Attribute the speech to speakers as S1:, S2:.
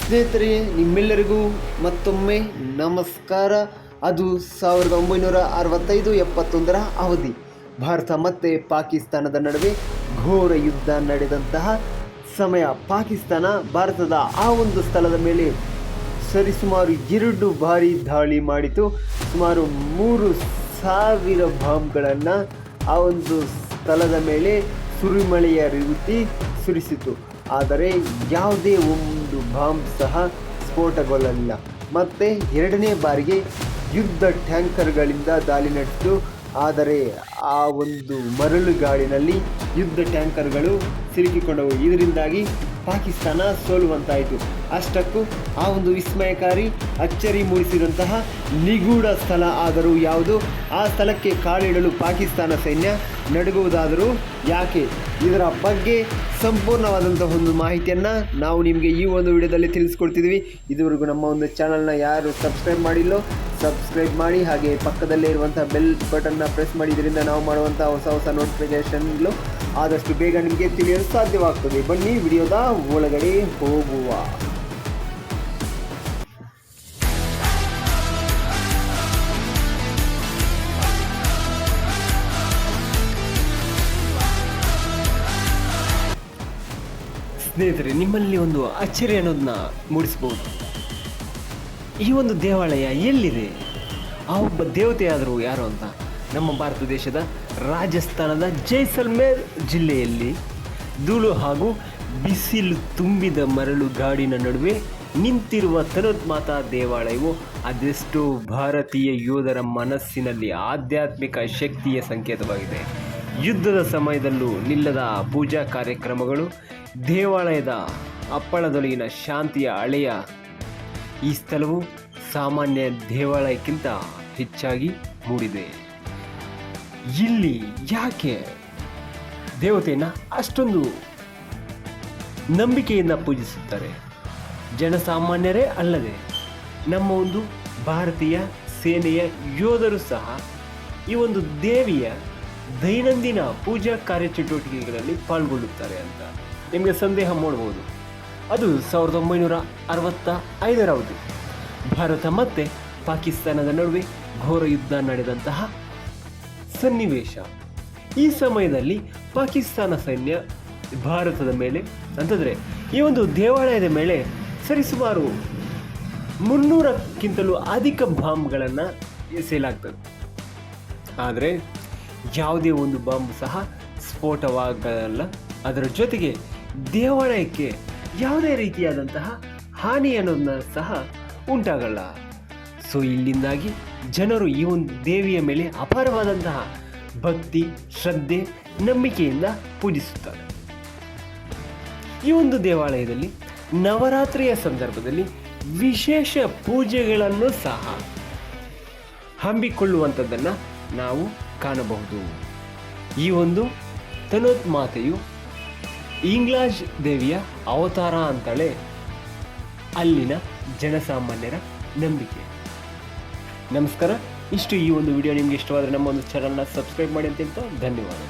S1: ಸ್ನೇಹಿತರೆ, ನಿಮ್ಮೆಲ್ಲರಿಗೂ ಮತ್ತೊಮ್ಮೆ ನಮಸ್ಕಾರ. ಅದು ಸಾವಿರದ ಒಂಬೈನೂರ ಅರವತ್ತೈದು ಎಪ್ಪತ್ತೊಂದರ ಅವಧಿ. ಭಾರತ ಮತ್ತು ಪಾಕಿಸ್ತಾನದ ನಡುವೆ ಘೋರ ಯುದ್ಧ ನಡೆದಂತಹ ಸಮಯ. ಪಾಕಿಸ್ತಾನ ಭಾರತದ ಆ ಒಂದು ಸ್ಥಳದ ಮೇಲೆ ಸರಿಸುಮಾರು ಎರಡು ಬಾರಿ ದಾಳಿ ಮಾಡಿತು. ಸುಮಾರು ಮೂರು ಸಾವಿರ ಬಾಂಬ್ಗಳನ್ನು ಆ ಒಂದು ಸ್ಥಳದ ಮೇಲೆ ಸುರಿಮಳೆಯ ರೀತಿ ಸುರಿಸಿತು. ಆದರೆ ಯಾವುದೇ ಒಂದು ಬಾಂಬ್ ಸಹ ಸ್ಫೋಟಗೊಳ್ಳಲಿಲ್ಲ. ಮತ್ತೆ ಎರಡನೇ ಬಾರಿಗೆ ಯುದ್ಧ ಟ್ಯಾಂಕರ್ಗಳಿಂದ ದಾಳಿ ನಡೆಸಿತು. ಆದರೆ ಆ ಒಂದು ಮರಳುಗಾಡಿನಲ್ಲಿ ಯುದ್ಧ ಟ್ಯಾಂಕರ್ಗಳು ಸಿಲುಕಿಕೊಂಡವು. ಇದರಿಂದಾಗಿ ಪಾಕಿಸ್ತಾನ ಸೋಲುವಂತಾಯಿತು. ಅಷ್ಟಕ್ಕೂ ಆ ಒಂದು ವಿಸ್ಮಯಕಾರಿ ಅಚ್ಚರಿ ಮೂಡಿಸಿದಂತಹ ನಿಗೂಢ ಸ್ಥಳ ಆದರೂ ಯಾವುದು? ಆ ಸ್ಥಳಕ್ಕೆ ಕಾಲಿಡಲು ಪಾಕಿಸ್ತಾನ ಸೈನ್ಯ ನಡುಗುವುದಾದರೂ ಯಾಕೆ? ಇದರ ಬಗ್ಗೆ ಸಂಪೂರ್ಣವಾದಂಥ ಒಂದು ಮಾಹಿತಿಯನ್ನು ನಾವು ನಿಮಗೆ ಈ ಒಂದು ವಿಡಿಯೋದಲ್ಲಿ ತಿಳಿಸ್ಕೊಡ್ತಿದ್ವಿ. ಇದುವರೆಗೂ ನಮ್ಮ ಒಂದು ಚಾನಲ್ನ ಯಾರು ಸಬ್ಸ್ಕ್ರೈಬ್ ಮಾಡಿಲ್ಲೋ ಸಬ್ಸ್ಕ್ರೈಬ್ ಮಾಡಿ. ಹಾಗೆ ಪಕ್ಕದಲ್ಲೇ ಇರುವಂಥ ಬೆಲ್ ಬಟನ್ನ ಪ್ರೆಸ್ ಮಾಡಿ ಇದರಿಂದ ನಾವು ಮಾಡುವಂಥ ಹೊಸ ಹೊಸ ನೋಟಿಫಿಕೇಷನ್ಗಳು ಆದಷ್ಟು ಬೇಗ ನಿಮಗೆ ತಿಳಿಯಲು ಸಾಧ್ಯವಾಗ್ತದೆ. ಬನ್ನಿ ವಿಡಿಯೋದ ಒಳಗಡೆ ಹೋಗುವ. ಸ್ನೇಹಿತರೆ, ನಿಮ್ಮಲ್ಲಿ ಒಂದು ಅಚ್ಚರಿ ಅನ್ನೋದನ್ನ ಮೂಡಿಸ್ಬೋದು ಈ ಒಂದು ದೇವಾಲಯ ಎಲ್ಲಿದೆ? ಆ ಒಬ್ಬ ದೇವತೆಯಾದರು ಯಾರು ಅಂತ? ನಮ್ಮ ಭಾರತ ದೇಶದ ರಾಜಸ್ಥಾನದ ಜೈಸಲ್ಮೇರ್ ಜಿಲ್ಲೆಯಲ್ಲಿ ಧೂಳು ಹಾಗೂ ಬಿಸಿಲು ತುಂಬಿದ ಮರಳು ಗಾಡಿನ ನಡುವೆ ನಿಂತಿರುವ ತನೋತ್ಮಾತಾ ದೇವಾಲಯವು ಅದೆಷ್ಟೋ ಭಾರತೀಯ ಯೋಧರ ಮನಸ್ಸಿನಲ್ಲಿ ಆಧ್ಯಾತ್ಮಿಕ ಶಕ್ತಿಯ ಸಂಕೇತವಾಗಿದೆ. ಯುದ್ಧದ ಸಮಯದಲ್ಲೂ ನಿಲ್ಲದ ಪೂಜಾ ಕಾರ್ಯಕ್ರಮಗಳು, ದೇವಾಲಯದ ಅಪ್ಪಳದೊಳಗಿನ ಶಾಂತಿಯ ಹಳೆಯ ಈ ಸ್ಥಳವು ಸಾಮಾನ್ಯ ದೇವಾಲಯಕ್ಕಿಂತ ಹೆಚ್ಚಾಗಿ ಮೂಡಿದೆ. ಇಲ್ಲಿ ಯಾಕೆ? ದೇವತೆಯನ್ನು ಅಷ್ಟೊಂದು ನಂಬಿಕೆಯಿಂದ ಪೂಜಿಸುತ್ತಾರೆ. ಜನಸಾಮಾನ್ಯರೇ ಅಲ್ಲದೆ ನಮ್ಮ ಒಂದು ಭಾರತೀಯ ಸೇನೆಯ ಯೋಧರು ಸಹ ಈ ಒಂದು ದೇವಿಯ ದೈನಂದಿನ ಪೂಜಾ ಕಾರ್ಯಚಟುವಟಿಕೆಗಳಲ್ಲಿ ಪಾಲ್ಗೊಳ್ಳುತ್ತಾರೆ ಅಂತ ನಿಮಗೆ ಸಂದೇಹ ಮೂಡಬಹುದು ಅದು ಸಾವಿರದ ಒಂಬೈನೂರ ಅರವತ್ತ ಐದರ ಅವಧಿ ಭಾರತ ಮತ್ತು ಪಾಕಿಸ್ತಾನದ ನಡುವೆ ಘೋರ ಯುದ್ಧ ನಡೆದಂತಹ ಸನ್ನಿವೇಶ. ಈ ಸಮಯದಲ್ಲಿ ಪಾಕಿಸ್ತಾನ ಸೈನ್ಯ ಭಾರತದ ಮೇಲೆ, ಅಂತಂದರೆ ಈ ಒಂದು ದೇವಾಲಯದ ಮೇಲೆ ಸರಿಸುಮಾರು ಮುನ್ನೂರಕ್ಕಿಂತಲೂ ಅಧಿಕ ಬಾಂಬ್ಗಳನ್ನು ಎಸೆಯಲಾಗ್ತದೆ. ಆದರೆ ಯಾವುದೇ ಒಂದು ಬಾಂಬ್ ಸಹ ಸ್ಫೋಟವಾಗಲ್ಲ. ಅದರ ಜೊತೆಗೆ ದೇವಾಲಯಕ್ಕೆ ಯಾವುದೇ ರೀತಿಯಾದಂತಹ ಹಾನಿ ಅನ್ನೋದನ್ನ ಸಹ ಉಂಟಾಗಲ್ಲ. ಸೊ ಇಲ್ಲಿಂದಾಗಿ ಜನರು ಈ ಒಂದು ದೇವಿಯ ಮೇಲೆ ಅಪಾರವಾದಂತಹ ಭಕ್ತಿ, ಶ್ರದ್ಧೆ, ನಂಬಿಕೆಯಿಂದ ಪೂಜಿಸುತ್ತಾರೆ. ಈ ಒಂದು ದೇವಾಲಯದಲ್ಲಿ ನವರಾತ್ರಿಯ ಸಂದರ್ಭದಲ್ಲಿ ವಿಶೇಷ ಪೂಜೆಗಳನ್ನು ಸಹ ಹಮ್ಮಿಕೊಳ್ಳುವಂಥದ್ದನ್ನು ನಾವು ಕಾಣಬಹುದು. ಈ ಒಂದು ತನೋತ್ಮಾತೆಯು ಇಂಗ್ಲಾಜ್ ದೇವಿಯ ಅವತಾರ ಅಂತಲೇ ಅಲ್ಲಿನ ಜನಸಾಮಾನ್ಯರ ನಂಬಿಕೆ. ನಮಸ್ಕಾರ. ಇಷ್ಟು ಈ ಒಂದು ವಿಡಿಯೋ ನಿಮಗೆ ಇಷ್ಟವಾದರೆ ನಮ್ಮ ಒಂದು ಚಾನಲ್ನ ಸಬ್ಸ್ಕ್ರೈಬ್ ಮಾಡಿ ಅಂತ ಧನ್ಯವಾದಗಳು. ಧನ್ಯವಾದ